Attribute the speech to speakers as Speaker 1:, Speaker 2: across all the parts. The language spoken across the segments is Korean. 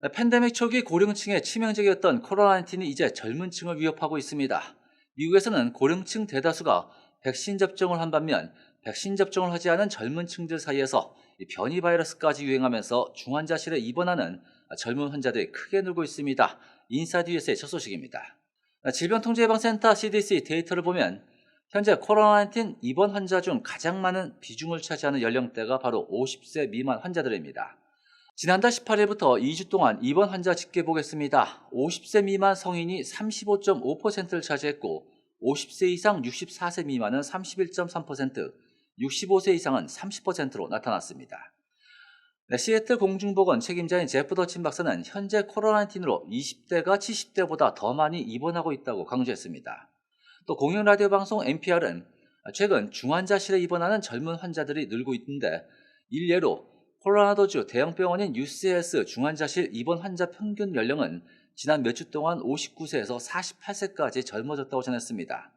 Speaker 1: 팬데믹 초기 고령층에 치명적이었던 코로나19이 이제 젊은 층을 위협하고 있습니다. 미국에서는 고령층 대다수가 백신 접종을 한 반면 백신 접종을 하지 않은 젊은 층들 사이에서 이 변이 바이러스까지 유행하면서 중환자실에 입원하는 젊은 환자들이 크게 늘고 있습니다. 인사이드 US의 첫 소식입니다. 질병통제예방센터 CDC 데이터를 보면 현재 코로나19 입원 환자 중 가장 많은 비중을 차지하는 연령대가 바로 50세 미만 환자들입니다. 지난달 18일부터 2주 동안 입원 환자 집계 보겠습니다. 50세 미만 성인이 35.5%를 차지했고 50세 이상 64세 미만은 31.3%, 65세 이상은 30%로 나타났습니다. 네, 시애틀 공중보건 책임자인 제프 더친 박사는 현재 코로나19로 20대가 70대보다 더 많이 입원하고 있다고 강조했습니다. 또 공영 라디오 방송 NPR은 최근 중환자실에 입원하는 젊은 환자들이 늘고 있는데 일례로 콜로라도주 대형 병원인 UCS 중환자실 입원 환자 평균 연령은 지난 몇 주 동안 59세에서 48세까지 젊어졌다고 전했습니다.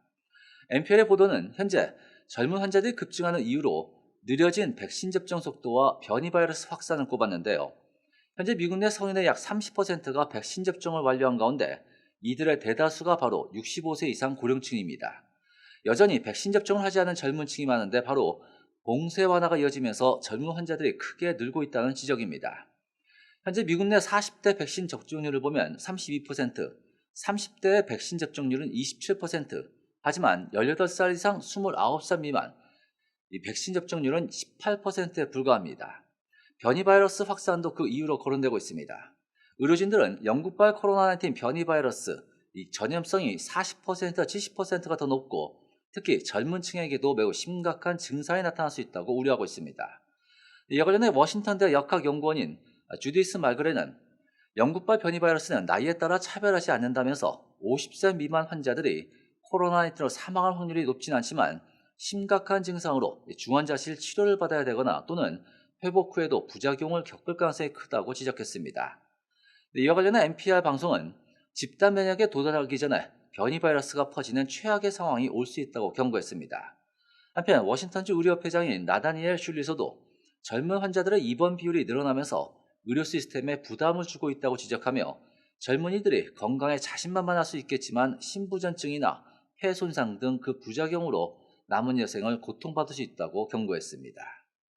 Speaker 1: NPR의 보도는 현재 젊은 환자들이 급증하는 이유로 느려진 백신 접종 속도와 변이 바이러스 확산을 꼽았는데요. 현재 미국 내 성인의 약 30%가 백신 접종을 완료한 가운데 이들의 대다수가 바로 65세 이상 고령층입니다. 여전히 백신 접종을 하지 않은 젊은 층이 많은데 바로 봉쇄 완화가 이어지면서 젊은 환자들이 크게 늘고 있다는 지적입니다. 현재 미국 내 40대 백신 접종률을 보면 32%, 30대의 백신 접종률은 27%, 하지만 18살 이상 29살 미만, 이 백신 접종률은 18%에 불과합니다. 변이 바이러스 확산도 그 이유로 거론되고 있습니다. 의료진들은 영국발 코로나19 변이 바이러스 이 전염성이 40% 70%가 더 높고 특히 젊은 층에게도 매우 심각한 증상이 나타날 수 있다고 우려하고 있습니다. 이와 관련해 워싱턴대 역학연구원인 주디스 말그레는 영국발 변이 바이러스는 나이에 따라 차별하지 않는다면서 50세 미만 환자들이 코로나19로 사망할 확률이 높진 않지만 심각한 증상으로 중환자실 치료를 받아야 되거나 또는 회복 후에도 부작용을 겪을 가능성이 크다고 지적했습니다. 이와 관련해 NPR 방송은 집단 면역에 도달하기 전에 변이 바이러스가 퍼지는 최악의 상황이 올 수 있다고 경고했습니다. 한편 워싱턴주 의료협회장인 나다니엘 슐리소도 젊은 환자들의 입원 비율이 늘어나면서 의료 시스템에 부담을 주고 있다고 지적하며 젊은이들이 건강에 자신만만할 수 있겠지만 신부전증이나 폐 손상 등 그 부작용으로 남은 여생을 고통받을 수 있다고 경고했습니다.